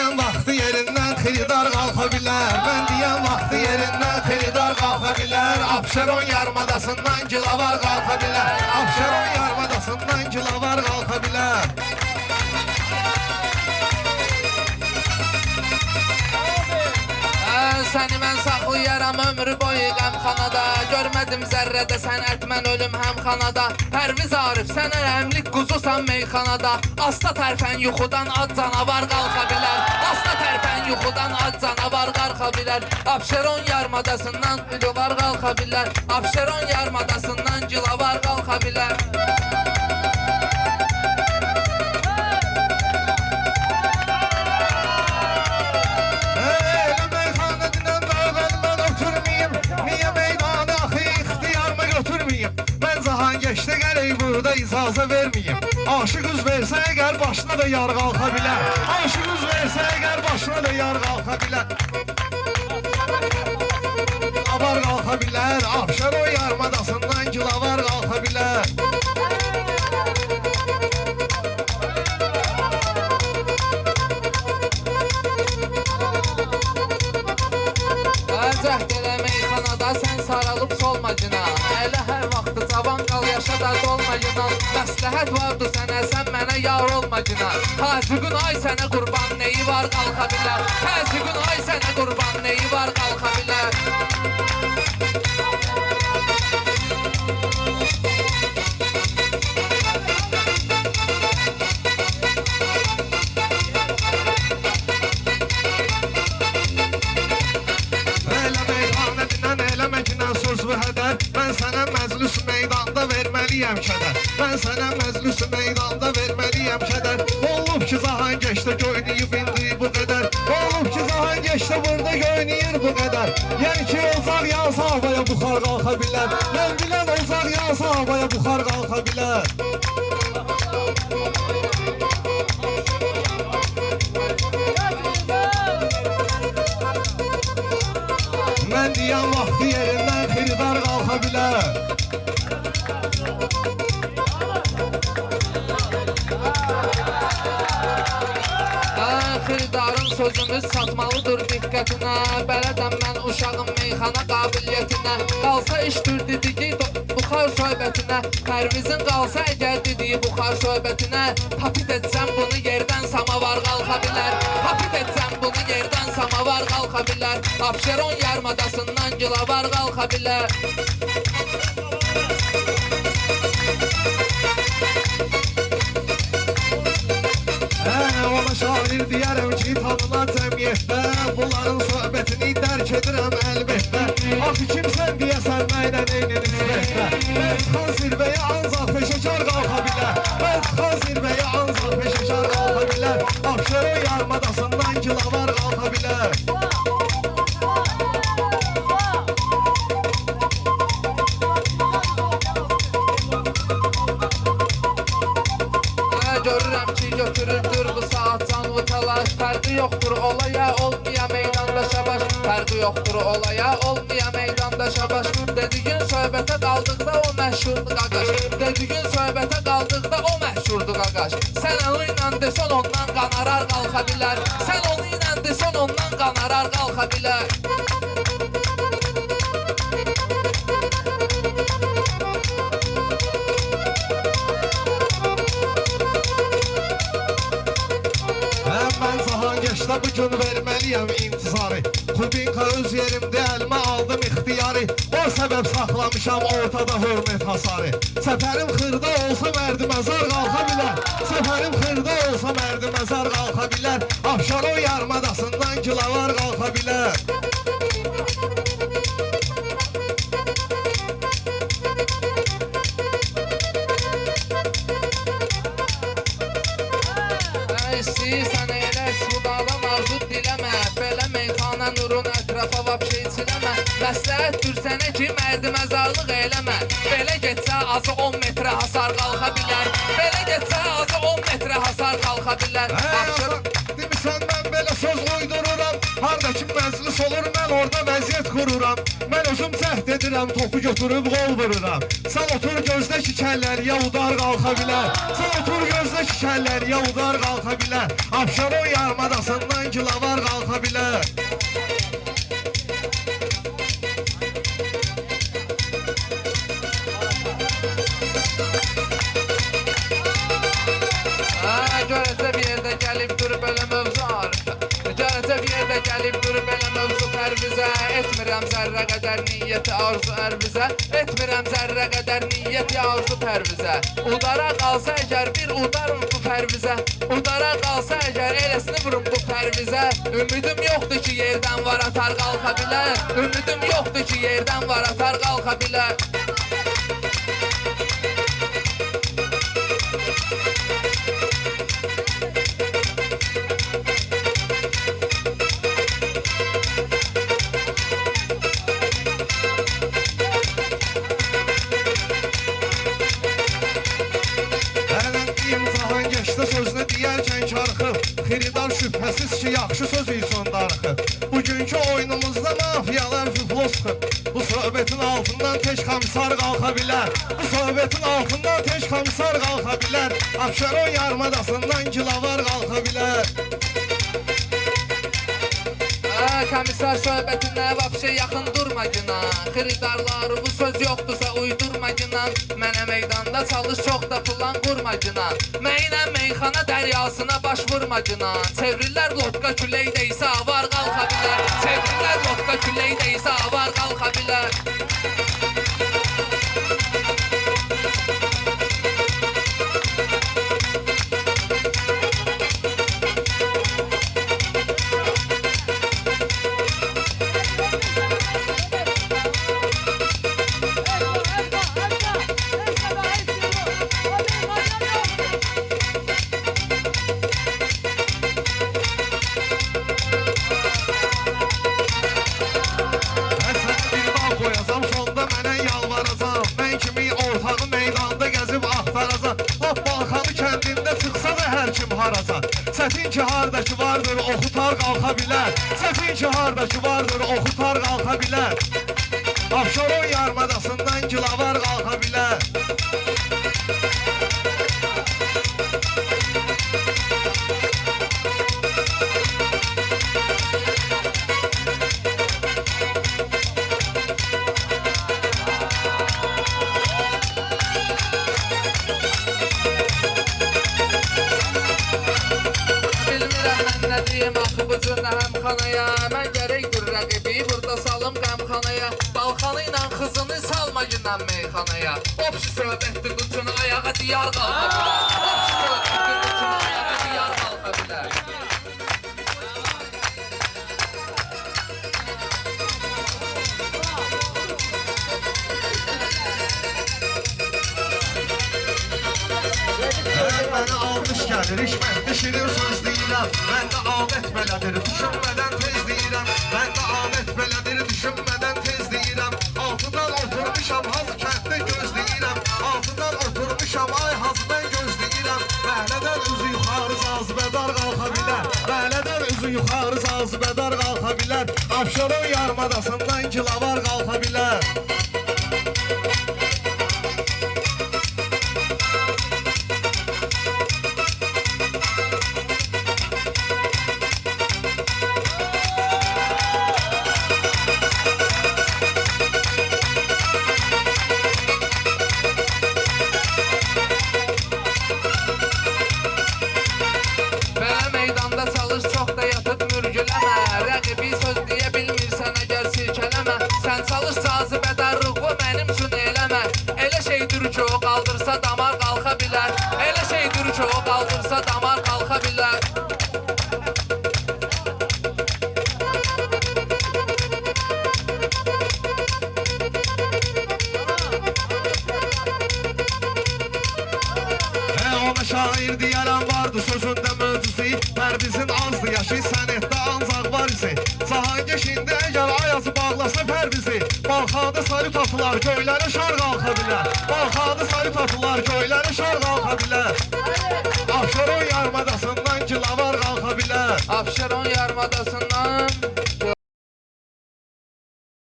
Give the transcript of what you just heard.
deyən vaxtı yerindən xeridar qalxa bilər. Mən deyən vaxtı yerindən xeridar qalxa bilər. Abşeron yarımadasından gilavar qalxa bilər. Abşeron Səni mən saxlayaram ömrü boyu qəmxanada Görmədim zərrədə sənət mən ölüm həmxanada. Pərviz Arif sən ələmlik quzusan meyxanada. Asta tərpən yuxudan ad canavar qalxa bilər. Asta tərpən yuxudan ad canavar qalxa bilər. Abşeron yarımadasından gilavar qalxa bilər. Abşeron yarımadasından gilavar qalxa bilər üz versə əgər başına da yar qalxa bilər Aşıq üz versə əgər başına da yar qalxa bilər Gilavar qalxa bilər Afşar o yarmadasından gilavar qalxa bilər Cəhd elə meyxanada sən saralıb solmacına Elə hər vaxtı cavan qal yaşa da dolmayına Məsləhət vardı sənə sən mənə yar olmacına Tacıqın ay sənə qurban neyi var qalxa bilər. Tacıqın ay sənə qurban neyi var qalxa bilər verməliyəm kədər Mən sənə məclis meydanda verməliyəm kədər Olub ki zahan geçdə göynəyib indi bu qədər Olub ki zahan geçdə burada göynəyir bu qədər Yəni ki ocaq yansa havaya buxar qalxa bilər Mən bilən ocaq yansa havaya buxar qalxa bilər Mən deyən vaxtı yerindən xeridar Xiridarın sözümüz satmalıdır diqqətinə. Bələdəm mən uşağın meyxana qabiliyyətinə. Qalsa işdir dediyi do- buxar söhbətinə. Pərvizin qalsa əgər dediyi buxar söhbətinə. Tapit etsəm bunu yerdən samavar qalxa bilər. Tapit etsəm bunu yerdən samavar qalxa bilər. Abşeron yarımadasından gilavar qalxa bilər. Hə, şair deyərəm ki, tanınar cəmiyyətdə Bunların söhbətini dərk edirəm əlbəttə Axı kimsən deyəsən mənə neylə nisbətdə Mən çıxan zirvəyə ancaq peşəkar qalxa bilər Mən çıxan zirvəyə ancaq peşəkar qalxa bilər Abşərə yarmadasından kilavar qalxa bilər yoxdur olaya, olmaya meydanda şabaş Dediyin söhbətə qaldıqda o məşhurdur qaqaş Dediyin söhbətə qaldıqda o məşhurdur qaqaş Sən onu ilə desən ondan qanarar qalxa bilər. Sən onu ilə desən ondan qanarar qalxa bilər. Hə, mən zahan geçdə bu gün verməliyəm intizarı Kubinka öz yerimdə əlimə aldım ixtiyarı O səbəb saxlamışam ortada hörmət hasarı. Səfərim xırda olsa mərdi məzar qalxa bilər. Səfərim xırda olsa mərdi məzar qalxa bilər. Afşar o yarmadasından gilavar qalxa bilər nurun ətrafa vapşe içiləmə Məsləhətdir sənə ki, mərdi məzarlıq eləmə. Belə getsə azı 10 metrə hasar qalxa bilər. Belə getsə azı 10 metrə hasar qalxa bilər. Hə, Məclis olur, mən orada vəziyyət qururam Mən özüm cəhd edirəm, topu götürüb qol vururam. Sən otur gözlə ki, kəlləriyə udar qalxa bilər Sən otur gözlə ki, kəlləriyə udar qalxa bilər Abşeron yarımadasından gilavar qalxa bilər Dur belə mövzu pərvizə Etmirəm zərrə qədər niyyəti arzu ərvizə Etmirəm zərrə qədər niyyəti arzu pərvizə Udara qalsa əgər bir udarım bu pərvizə Udara qalsa əgər eləsini vurum bu pərvizə Ümidim yoxdur ki yerdən var atar qalxa bilər Ümidim yoxdur ki yerdən var atar qalxa bilər şübhəsiz ki, yaxşı söz üçün darıxıb Bugünkü oyunumuzda mafiyalar sıxıb Bu söhbətin altından tək komissar qalxa bilər Bu söhbətin altından tək komissar qalxa bilər Abşeron yarımadasından gilavar qalxa bilər komissar söhbətinə vapşe yaxın durma günan Xiridarları bu söz yoxdursa uydurma günan Mənə meydanda çalış çox da plan qurma günan Mənə meyxana dəryasına baş vurma günan Çevrillər lotka küləkdə isə avar qalxa bilər. Çevrillər lotka küləkdə isə avar qalxa bilər ki, hardakı vardır, oxutar qalxa bilər Çətin ki, hardakı vardır, oxutar qalxa bilər Abşeron yarımadasından gilavar qalxa bilər nəhəmxanaya Mən gərəkdir rəqibi burada salım qəmxanaya. Balxanı ilə xızını salma gündən meyxanaya. Opşi söhbətdir qucunu ayağa diyar qalxa bilər. Opşi söhbətdir qucunu ayağa diyar qalxa bilər. Mənə almış gəlir, işmət düşürür söz deyirəm. Mən də adət belədir, düşünmədən Mən də adət belədir, düşünmədən tez deyirəm Altıdan oturmuşam, haz kənddə gözləyirəm Altıdan oturmuşam, ay haz mən gözləyirəm Məhlədən üzü yuxarı cazibədar qalxa bilər Məhlədən üzü yuxarı cazibədar qalxa bilər Abşeron yarımadasından gilavar qalxa Balxadı sarı tatılar göylərə şar qalxa bilər Balxadı sarı tatılar göylərə şar qalxa bilər Abşeron yarımadasından gilavar qalxa bilər Abşeron yarımadasından